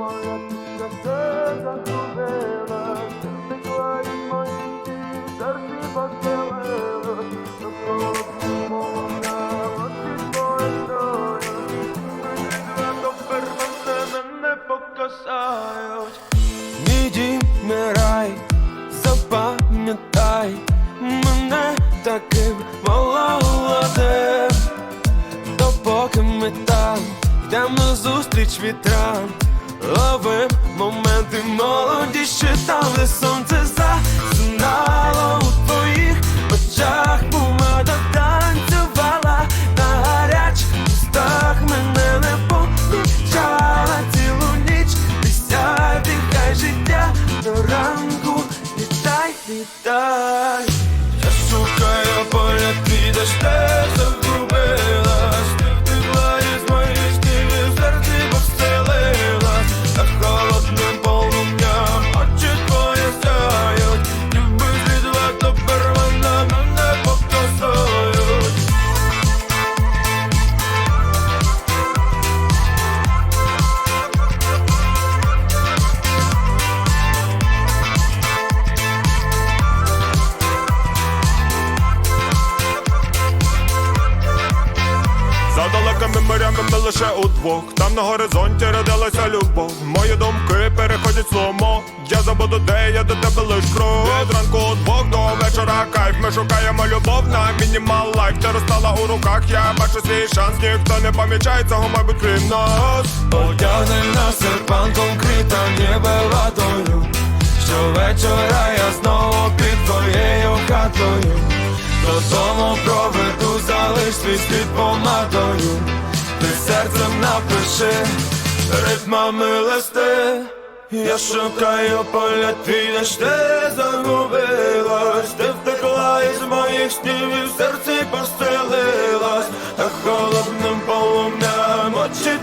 моя все загубилась, втекла із моїх дій, серці постелила, до холодну молока, очі твої мене не покасають. Мій дім, рай, запам'ятай. Мене таким молодим, допоки ми там йдемо зустріч вітрам, ловим моменти молоді, де сонце засинало у твоїх очах, помада танцювала на гарячих устах, мене не помічала цілу ніч, присядь, дихай життя до ранку, вітай, вітай. Морями ми лише удвох. Там на горизонті родилася любов. Мої думки переходять сломо. Я забуду, де я до тебе лиш крок. Від ранку удвох до вечора кайф. Ми шукаємо любов на мінімал лайф. Ти розстала у руках, я бачу свій шанс. Ніхто не помічає цього, мабуть, крім нас. Одягни на серпан конкрита ніби водою Щовечора я знову під твоєю хатою Додому проведу, залиш свій слід помадою Ти серцем напиши ритмами листи. Я шукаю поля твій, де ж ти загубилась. Ти втекла із моїх снів і в серці постелилась. А холодним полум'ям очі